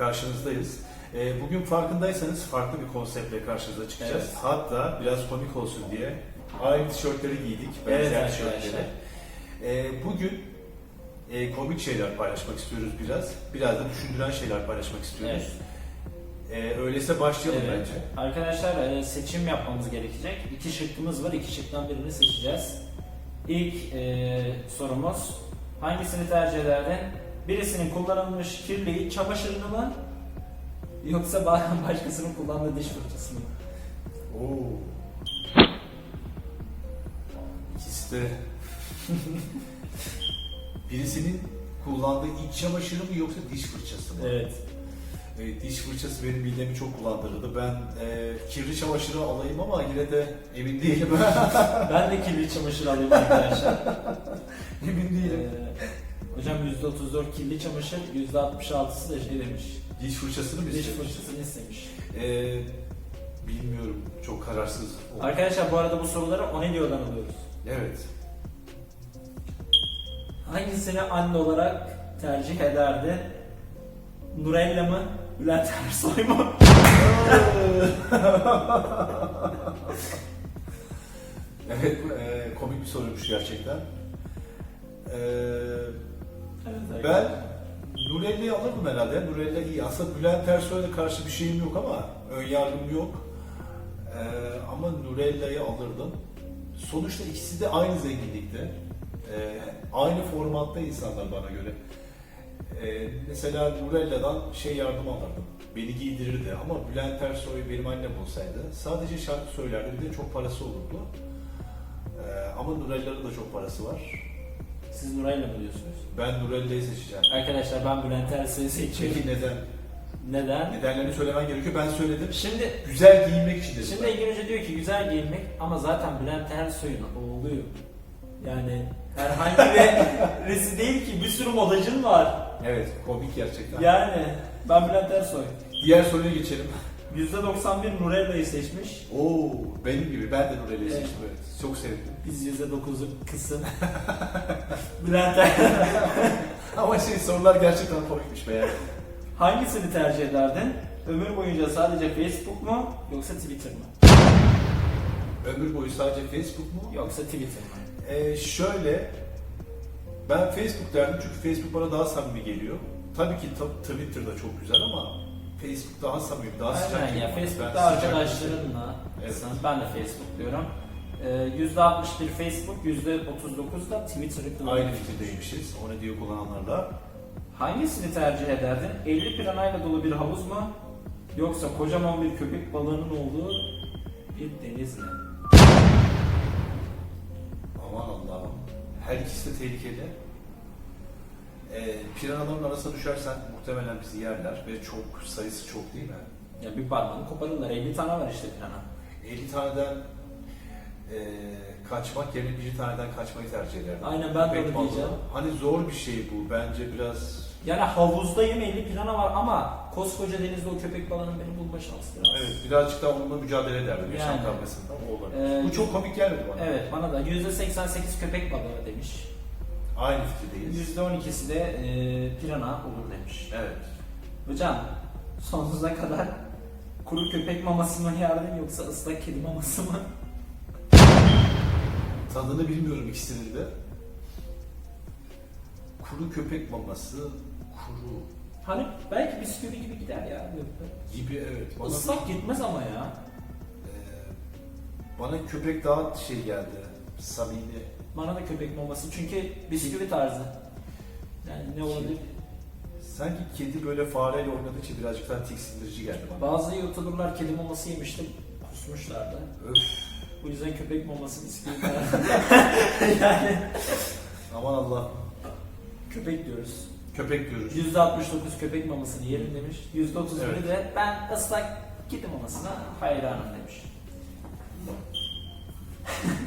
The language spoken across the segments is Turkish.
karşınızdayız. E, bugün farkındaysanız farklı bir konseptle karşınıza çıkacağız. Evet. Hatta biraz komik olsun diye aynı tişörtleri giydik. Evet benzer arkadaşlar. tişörtleri. E, bugün e, komik şeyler paylaşmak istiyoruz biraz. Biraz da düşündüren şeyler paylaşmak istiyoruz. Evet. E, öyleyse başlayalım Evet. bence. Arkadaşlar e, seçim yapmamız gerekecek. İki şıkkımız var. İki şıktan birini seçeceğiz. İlk e, sorumuz hangisini tercih ederdin? Birisinin kullanılmış kirli çamaşırını mı? Yoksa ba- başkasının kullandığı diş fırçası mı? Oo. İkisi de birisinin kullandığı iç çamaşırı mı yoksa diş fırçası mı? Evet. E, diş fırçası benim midemi çok kullandırdı. Ben e, kirli çamaşırı alayım ama yine de emin değilim. Ben de kirli çamaşır alayım arkadaşlar. emin değilim. Ee, hocam %34 kirli çamaşır, %66'sı da şey demiş. Diş fırçasını mı Diş istemiş? fırçasını istemiş. E, bilmiyorum. Çok kararsız. oldum. Arkadaşlar bu arada bu soruları Onelio'dan alıyoruz. Evet. Hangisini anne olarak tercih ederdi? Nurella mı? Bülent Ersoy mu? evet, e, komik bir soruymuş gerçekten. E, Ben Nurelli'yi alırdım herhalde. Nurella iyi. Aslında Bülent Ersoy'a karşı bir şeyim yok ama ön yargım yok. Ee, ama Nurella'yı alırdım. Sonuçta ikisi de aynı zenginlikte. Ee, aynı formatta insanlar bana göre. Ee, mesela Nurella'dan şey yardım alırdım. Beni giydirirdi ama Bülent Ersoy benim annem olsaydı sadece şarkı söylerdi bir de çok parası olurdu. Ee, ama Nurella'nın da çok parası var. Siz Nurella mı diyorsunuz? Ben Nurella'yı seçeceğim. Arkadaşlar ben Bülent Ersoy'u seçiyorum. Peki neden? Neden? Nedenlerini söylemen gerekiyor. Ben söyledim. Şimdi Güzel giyinmek için dedim. Şimdi ben. Engin Hoca diyor ki güzel giyinmek ama zaten Bülent Ersoy'un oğluyum. Yani herhangi bir birisi değil ki bir sürü modacın var. Evet, komik gerçekten. Yani ben Bülent Ersoy. Diğer soruya geçelim. %91 Nurella'yı seçmiş. Oo, benim gibi. Ben de Nurelli'yi Evet. seçtim. Evet. Çok sevdim. Biz %9'u kısım. Bülent Ersoy. Ama şey sorular gerçekten komikmiş be. Hangisini tercih ederdin? Ömür boyunca sadece Facebook mu yoksa Twitter mı? Ömür boyu sadece Facebook mu? Yoksa Twitter mı? Ee, şöyle, ben Facebook derdim çünkü Facebook bana daha samimi geliyor. Tabii ki ta- Twitter da çok güzel ama Facebook daha samimi, daha sıcak. Aynen ya. Facebook'ta Ben sıcak arkadaşlarınla Evet. ben de Facebook diyorum. Ee, %61 Facebook, %39 da Twitter'ı kullanıyor. Aynı fikirdeymişiz. O ne diyor kullananlarla. Hangisini tercih ederdin? 50 piranayla dolu bir havuz mu? Yoksa kocaman bir köpek balığının olduğu bir deniz mi? Aman Allah'ım. Her ikisi de tehlikeli. Ee, piranaların arasına düşersen muhtemelen bizi yerler ve çok sayısı çok değil mi? Ya bir parmağını koparırlar. 50 tane var işte pirana. 50 taneden e, kaçmak yerine bir taneden kaçmayı tercih ederdim. Aynen, ben de onu diyeceğim. Hani zor bir şey bu. Bence biraz... Yani havuzdayım 50 pirana var ama koskoca denizde o köpek balığının beni bulma şansı biraz. Evet, birazcık daha onunla mücadele ederdim. Yaşam Yani. kavgasında o olabilir. Ee, bu çok komik gelmedi bana. Evet bana da %88 köpek balığı demiş. Aynı fikirdeyiz. %12'si de e, pirana olur demiş. Evet. Hocam sonsuza kadar kuru köpek maması mı yerdin yoksa ıslak kedi maması mı? Tadını bilmiyorum ikisinin de. Kuru köpek maması, kuru Hani belki bisküvi gibi gider ya. gibi evet. Bana, Islak gitmez ama ya. e, bana köpek daha şey geldi. Samimi. Bana da köpek maması çünkü bisküvi tarzı. Yani ne olabilir? Sanki kedi böyle fareyle oynadığı için birazcık daha tiksindirici geldi bana. Bazı youtuberlar kedi maması yemişti, kusmuşlardı. Öf. Bu yüzden köpek maması bisküvi tarzı. yani Aman Allah. köpek diyoruz. Köpek diyoruz. %69 köpek mamasını yerim demiş. %31 Evet. de ben ıslak kedi mamasına hayranım demiş.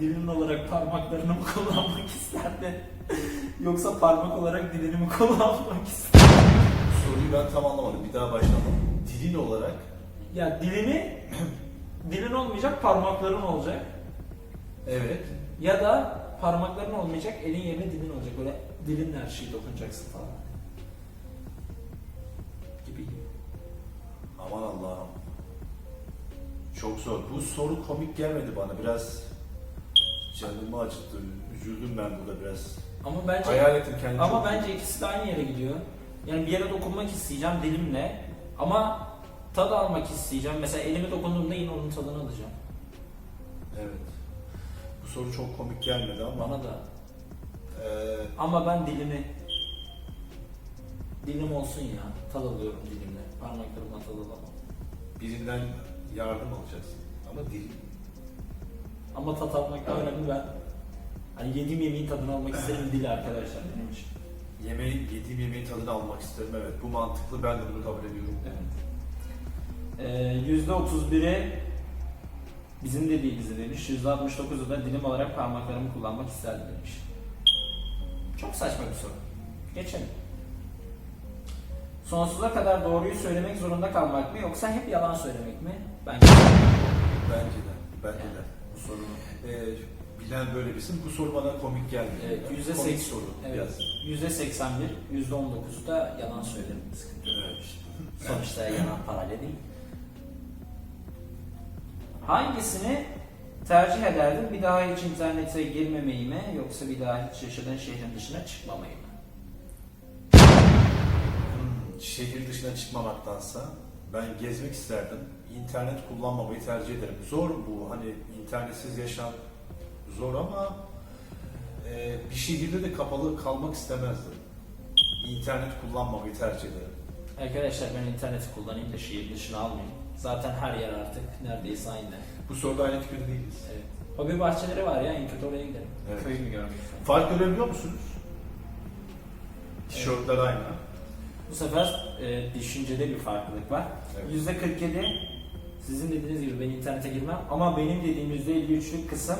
Dilin olarak parmaklarını mı kullanmak isterdin? Yoksa parmak olarak dilini mi kullanmak isterdin? Soruyu ben tam anlamadım. Bir daha başlayalım. Dilin olarak Ya dilini, dilin olmayacak parmakların olacak. evet. Ya da parmakların olmayacak elin yerine dilin olacak. Böyle dilinle her şeyi dokunacaksın falan. Aman Allah'ım. Çok zor. Bu soru komik gelmedi bana. Biraz canımı acıttı. Üzüldüm ben burada biraz. Ama bence Hayal ettim kendimi. ama çok- bence ikisi de aynı yere gidiyor. Yani bir yere dokunmak isteyeceğim dilimle ama tad almak isteyeceğim. Mesela elimi dokunduğumda yine onun tadını alacağım. Evet. Bu soru çok komik gelmedi ama Bana da. eee, Ama ben dilimi dilim olsun ya. Tad alıyorum dilimle. Parmaklarımla tad alamam. birinden yardım alacaksın. Ama dil. Ama tat almak da önemli ben. Hani yediğim yemeğin tadını almak isterim dili arkadaşlar benim için. Yemeği, yediğim yemeğin tadını almak isterim. Evet. Bu mantıklı. Ben de bunu kabul ediyorum. Evet. Ee, %31'i bizim dediğimizi demiş. %69'u da dilim olarak parmaklarımı kullanmak isterdim demiş. Çok saçma bir soru. Geçelim. Sonsuza kadar doğruyu söylemek zorunda kalmak mı yoksa hep yalan söylemek mi? Bence Bence de. Bence de. Bu sorunun. Eee, bilen böyle bilsin. Bu soru bana komik geldi. Evet, yüzde komik seks- soru. Evet. Biraz. %81, %19'u da yalan söylerim. Sıkıntı. Evet. Sonuçta yalan parayla değil. Hangisini tercih ederdin? Bir daha hiç internete girmemeyi mi yoksa bir daha hiç yaşadığın şehrin dışına çıkmamayı mı? Hmm, şehir dışına çıkmamaktansa ben gezmek isterdim. İnternet kullanmamayı tercih ederim. Zor bu. Hani internetsiz yaşam zor ama e, bir şehirde de kapalı kalmak istemezdim. İnternet kullanmamayı tercih ederim. Arkadaşlar ben interneti kullanayım da şehir dışına almayayım. Zaten her yer artık neredeyse aynı. Bu soruda aynı fikirde değiliz. Evet. Hobi bahçeleri var ya en kötü oraya gidelim. Evet. Köyümü görmek. Fark görebiliyor musunuz? Tişörtler aynı. Bu sefer e, düşüncede bir farklılık var. Evet. %47 sizin dediğiniz gibi ben internete girmem ama benim dediğim %53'lük kısım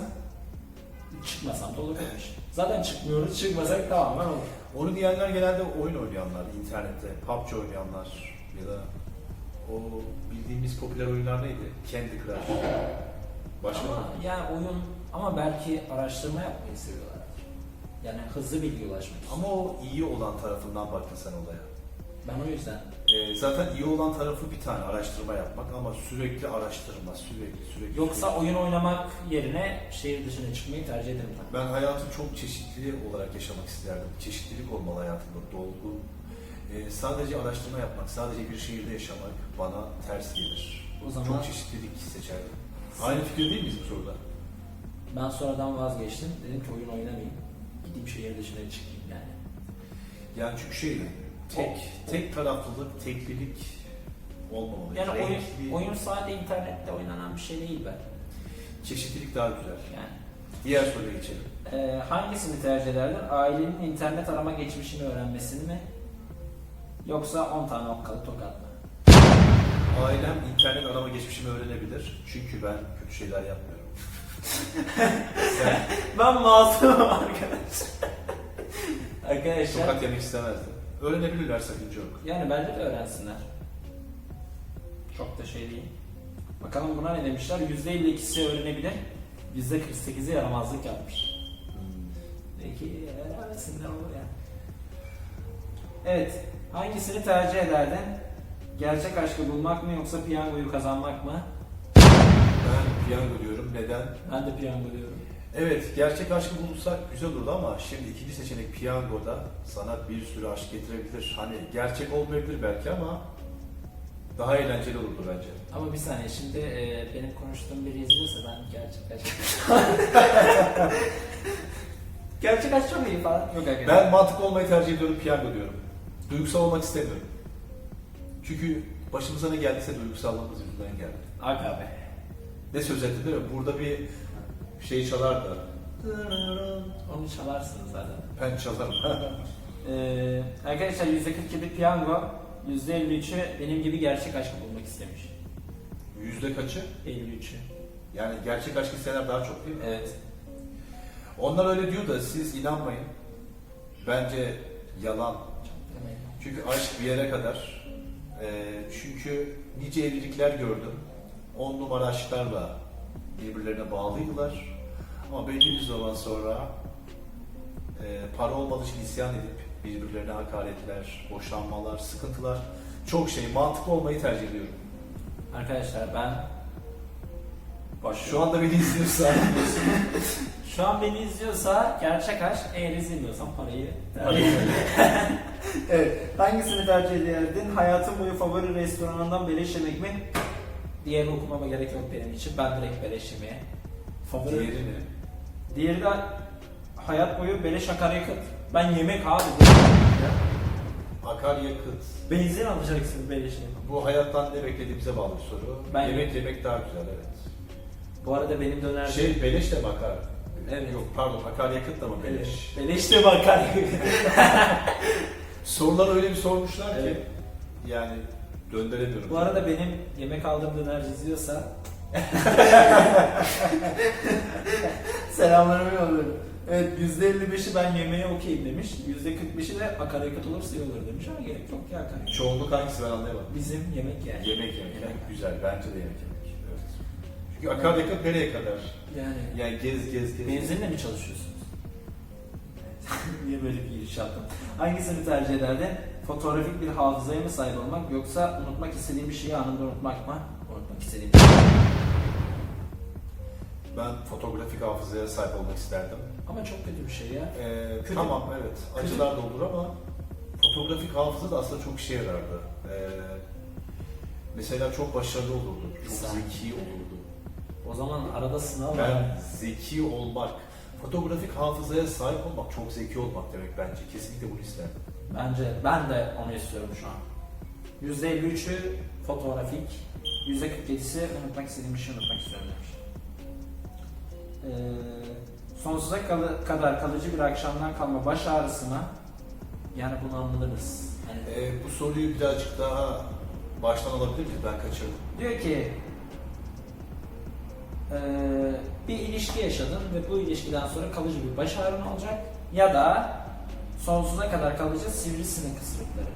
çıkmasam da olur demiş. Zaten çıkmıyoruz, çıkmasak tamamen olur. Onu diyenler genelde oyun oynayanlar, internette, PUBG oynayanlar ya da o bildiğimiz popüler oyunlar neydi? Candy Crush. Başka Ama mı? yani oyun ama belki araştırma yapmayı seviyorlar. Yani hızlı bilgi ulaşmak. Ama o iyi olan tarafından baktın sen olaya. Ben o yüzden Ee, zaten iyi olan tarafı bir tane araştırma yapmak ama sürekli araştırma, sürekli sürekli. yoksa sürekli. oyun oynamak yerine şehir dışına çıkmayı tercih ederim tabii. Ben hayatı çok çeşitli olarak yaşamak isterdim. Çeşitlilik olmalı hayatımda, dolgu. Ee, sadece araştırma yapmak, sadece bir şehirde yaşamak bana ters gelir. O zaman Çok çeşitlilik seçerdim. Aynı fikir değil miyiz bu soruda? ben sonradan vazgeçtim. Dedim ki oyun oynamayayım. Gideyim şehir dışına çıkayım yani. Yani çünkü şey, tek, tek taraflılık, teklilik olmamalı. Yani oyun, Renkli, oyun sadece internette oynanan bir şey değil ben. Çeşitlilik daha güzel. Yani Diğer soruya geçelim. Ee, hangisini tercih ederdin? Ailenin internet arama geçmişini öğrenmesini mi? Yoksa 10 tane okkalı tokat mı? Ailem internet arama geçmişimi öğrenebilir. Çünkü ben kötü şeyler yapmıyorum. Sen Ben masumum arkadaşlar. arkadaşlar tokat yemek istemezdim. Öğrenebilirler sakınca yok. yani bence de öğrensinler. Çok da şey değil. Bakalım buna ne demişler? %52'si öğrenebilir. %48'i yaramazlık yapmış. Peki öğrensinler olur ya. Evet. Hangisini tercih ederdin? Gerçek aşkı bulmak mı yoksa piyangoyu kazanmak mı? Ben piyango diyorum. Neden? Ben de piyango diyorum. Evet, gerçek aşkı bulursak güzel olurdu ama şimdi ikinci seçenek piyangoda sana bir sürü aşk getirebilir. Hani gerçek olmayabilir belki ama daha eğlenceli olurdu bence. Ama bir saniye şimdi e, benim konuştuğum biri izliyorsa ben gerçek aşk... gerçek aşk çok iyi falan. Yok arkadaşlar. Ben mantıklı olmayı tercih ediyorum, piyango diyorum. Duygusal olmak istemiyorum. Çünkü başımıza ne geldiyse duygusallığımız yüzünden geldi. Aga be. Ne söz etti değil mi? Burada bir şey çalar da. Onu çalarsınız zaten. Ben çalarım. Ee, arkadaşlar %47 piyango, %53'ü benim gibi gerçek aşkı bulmak istemiş. Yüzde kaçı? 53'ü. Yani gerçek aşk isteyenler daha çok değil mi? Evet. Onlar öyle diyor da siz inanmayın. Bence yalan. Çünkü aşk bir yere kadar. Ee, çünkü nice evlilikler gördüm. On numara aşklarla birbirlerine bağlıydılar. Ama belli bir zaman sonra e, para olmadığı için isyan edip birbirlerine hakaretler, boşanmalar, sıkıntılar çok şey mantıklı olmayı tercih ediyorum. Arkadaşlar ben Şu anda beni izliyorsan Şu an beni izliyorsa gerçek aşk, eğer izlemiyorsan parayı Evet. Hangisini tercih ederdin? Hayatın boyu favori restoranından beleş yemek mi? Diğerini okumama gerek yok benim için. Ben direkt beleş yemeğe. Favori. diğeri ne? Diğeri de hayat boyu beleş akaryakıt. Ben yemek abi. Akaryakıt. Benzin alacaksın beleş yemek. Bu hayattan ne beklediğimize bağlı bir soru. Ben- Yemek yemek daha güzel evet. Bu arada benim döner... Şey beleş de mi akar? Evet. Yok pardon akaryakıt da mı beleş? Beleş. De akaryakıt. Sorular öyle bir sormuşlar ki Evet. yani döndüremiyorum. Bu arada benim yemek aldığım dönerci izliyorsa Selamlarımı yolluyorum. Evet %55'i ben yemeğe okeyim demiş. %45'i de akaryakıt olursa iyi olur demiş ama gerek yok ya akaryakıt. Çoğunluk hangisi ben anlayamadım. Bizim yemek yani. Yemek yemek. Yemek. Güzel bence de yemek yemek. Evet. Çünkü akaryakıt nereye kadar? Yani Yani gez gez gez. benzinle mi çalışıyorsunuz? Niye böyle bir giriş yaptım? Hangisini tercih ederdin? Fotoğrafik bir hafızaya mı sahip olmak yoksa unutmak istediğin bir şeyi anında unutmak mı? Unutmak istediğim bir şey. Ben fotoğrafik hafızaya sahip olmak isterdim. Ama çok kötü bir şey ya. Ee, Kötü. tamam evet. Kötü. Acılar da olur ama fotoğrafik hafıza da aslında çok işe yarardı. Ee, mesela çok başarılı olurdu. Çok Güzel. zeki olurdu. O zaman arada sınav var. Ben zeki olmak, fotoğrafik hafızaya sahip olmak çok zeki olmak demek bence. Kesinlikle bunu isterdim. Bence ben de onu istiyorum şu an. %53'ü fotoğrafik, %47'si unutmak istediğim bir şey unutmak istiyorum demiş. Ee, sonsuza kal- kadar kalıcı bir akşamdan kalma baş ağrısı mı? Yani bunu anladınız. Hani Ee, bu soruyu birazcık daha baştan alabilir miyiz? Ben kaçırdım. diyor ki ee, bir ilişki yaşadın ve bu ilişkiden sonra kalıcı bir baş ağrın olacak ya da sonsuza kadar kalıcı sivrisinek ısırıkları.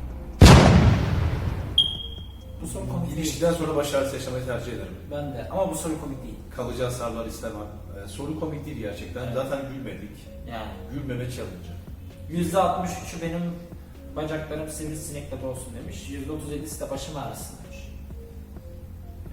Bu soru komik değil. İlişkiden sonra baş ağrısı yaşamayı tercih ederim. Ben de ama bu soru komik değil. Kalıcı hasarlar istemem. Ee, soru komik değil gerçekten. Evet. Zaten gülmedik. Yani Gülmeme challenge. %63'ü benim bacaklarım sivrisinekle dolsun demiş. %37'si de başım ağrısın demiş.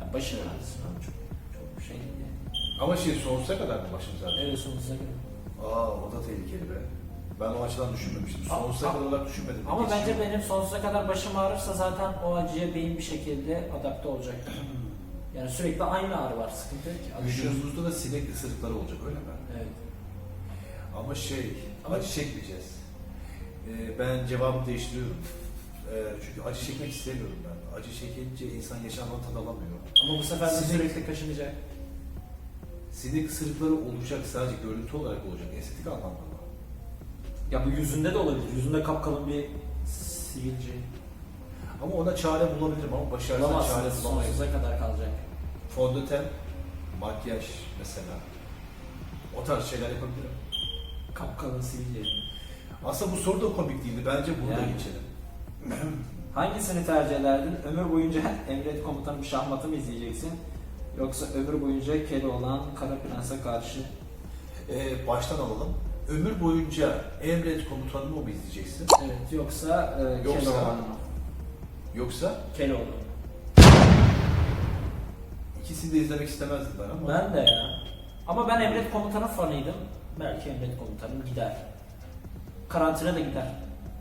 Ya başım ağrısın ama çok, çok bir şey değil yani. Ama şey sonsuza kadar mı başım zaten? Öyle sonsuza kadar. Aa o da tehlikeli be. Ben o açıdan düşünmemiştim. Ama- Sonsuza kadar olarak düşünmedim. Ama Geçiyor. bence benim sonsuza kadar başım ağrırsa zaten o acıya beyin bir şekilde adapte olacak. Yani sürekli aynı ağrı var, sıkıntı yok ki. Vücudumuzda da sinek ısırıkları olacak öyle mi? Evet. Ama şey, Ama- acı çekmeyeceğiz. Ee, ben cevabımı değiştiriyorum. Ee, çünkü acı çekmek istemiyorum ben. Acı çekince insan yaşamdan tad alamıyor. Ama bu sefer de Sinek- sürekli kaşınacak. Sinek ısırıkları olacak sadece görüntü olarak olacak. Estetik anlamda? Ya bu yüzünde de olabilir. Yüzünde kapkalın bir sivilce. Ama ona çare bulabilirim ama başarısına çare Bulamazsınız. bulamayız. Sonsuza kadar kalacak. Fondöten, makyaj mesela. O tarz şeyler yapabilirim. Kapkalın sivilce. Aslında bu soru da komik değildi. Bence bunu da Yani. geçelim. Hangisini tercih ederdin? Ömür boyunca Emret Komutanım şahmatı mı izleyeceksin? Yoksa ömür boyunca Keloğlan Kara Prens'e karşı Ee, baştan alalım. Ömür boyunca emret komutanımı mı izleyeceksin? Evet yoksa e, Yoksa- Keloğlan mı? Yoksa Keloğlan. ikisini de izlemek istemezdim ben ama. Ben de ya. Ama ben Emret Komutan'ın fanıydım. Belki Emret Komutan'ım gider. Karantina da gider.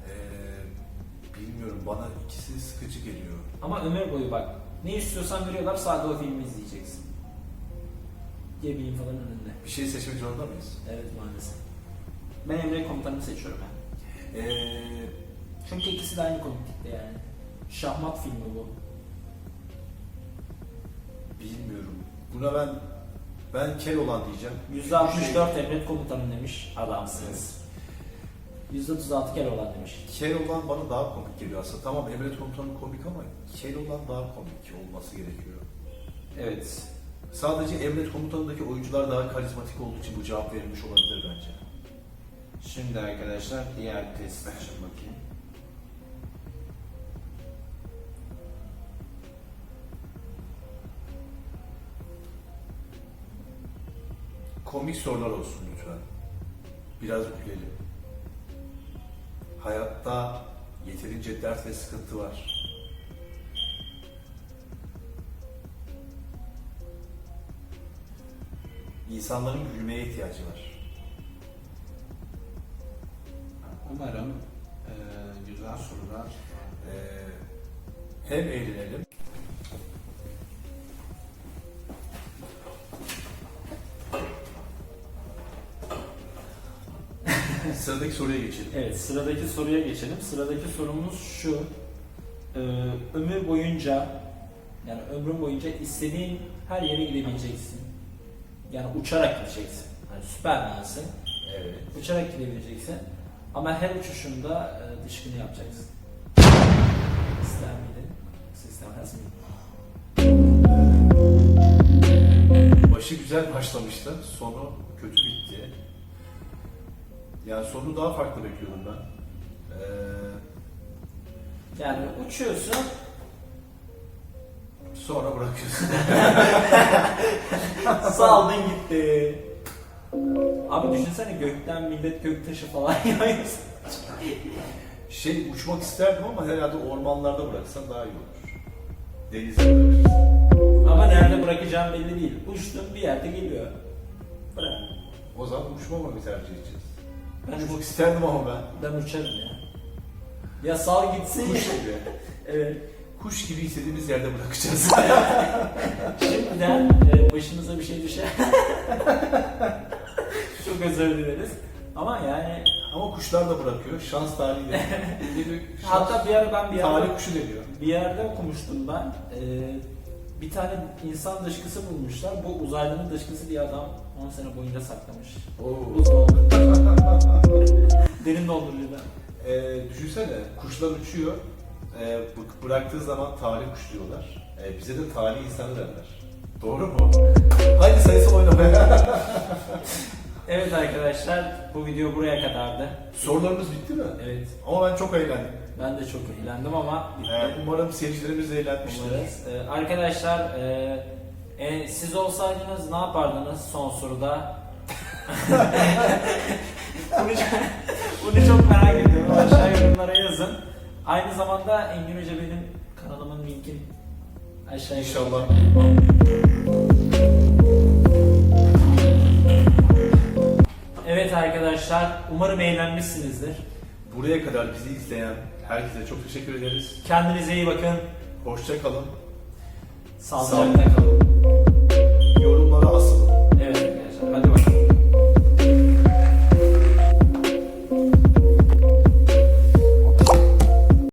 Ee, bilmiyorum bana ikisi sıkıcı geliyor. Ama ömür boyu bak. Ne istiyorsan veriyorlar sadece o filmi izleyeceksin. Geminin falan önünde. Bir şey seçmek zorunda mıyız? Evet maalesef. Ben Emret Komutan'ı seçiyorum yani. Ee, Çünkü ikisi de aynı komiklikte yani. Şahmat filmi bu. bilmiyorum. Buna ben ben kel olan diyeceğim. %64 emret komutanım demiş adamsınız. %36 kere olan demiş. Kel olan bana daha komik geliyor aslında. Tamam emret komutanım komik ama kel olan daha komik olması gerekiyor. Evet. Sadece emret komutanındaki oyuncular daha karizmatik olduğu için bu cevap verilmiş olabilir bence. Şimdi arkadaşlar diğer test için bakayım. Komik sorular olsun lütfen. Biraz gülelim. Hayatta yeterince dert ve sıkıntı var. İnsanların gülmeye ihtiyacı var. Umarım e, güzel sorular Ee, hem eğlenelim. Sıradaki soruya geçelim. Evet sıradaki soruya geçelim. Sıradaki sorumuz şu. Ee, ömür boyunca yani ömrün boyunca istediğin her yere gidebileceksin. Yani uçarak gideceksin. Yani Süpermensin. Evet. Uçarak gidebileceksin. Ama her uçuşunda e, dışkını yapacaksın. İster miydin? İstemez miydin? Başı güzel başlamıştı. Sonu kötü bitti. Yani sonu daha farklı bekliyordum ben. Ee, Yani uçuyorsun, sonra bırakıyorsun. saldın gitti. Abi düşünsene gökten millet göktaşı falan yağıyorsun. şey uçmak isterdim ama herhalde ormanlarda bıraksam daha iyi olur. Denize bırakırsın. Ama nerede bırakacağım belli değil. Uçtum bir yerde geliyor. Bırak. O zaman uçmamayı tercih edeceğiz. Ben, Uçmak isterdim ama ben. ben uçarım ya. Ya sal gitsin Kuş gibi. Evet. Kuş gibi istediğimiz yerde bırakacağız. Şimdiden e, başınıza bir şey düşer. Çok özür dileriz. Ama yani ama kuşlar da bırakıyor. Şans talihi de. Şans, hatta bir ara ben bir talih yerde, kuşu deniyor. bir yerde okumuştum ben. E, bir tane insan dışkısı bulmuşlar. Bu uzaylının dışkısı diye adam 10 sene boyunca saklamış. Oo. Derin dondurucuda. Ee, düşünsene kuşlar uçuyor. Ee, bı- bıraktığı zaman talih kuş diyorlar. Ee, bize de talih insanı derler. Doğru mu? Haydi sayısal oynamaya. Evet arkadaşlar bu video buraya kadardı. Sorularımız bitti mi? Evet Ama ben çok eğlendim. ben de çok eğlendim ama. Ee, umarım seyircilerimiz de eğlenmiştir. Umarız. Ee, arkadaşlar e, e, siz olsaydınız ne yapardınız son soruda? bunu, çok, bunu çok merak ediyorum. Aşağı yorumlara yazın. Aynı zamanda Engin Hoca benim kanalımın linkini aşağıya İnşallah. Evet arkadaşlar, umarım eğlenmişsinizdir. Buraya kadar bizi izleyen herkese çok teşekkür ederiz. Kendinize iyi bakın. Hoşça kalın. Sağlıcakla kalın. Yorumlara asılın.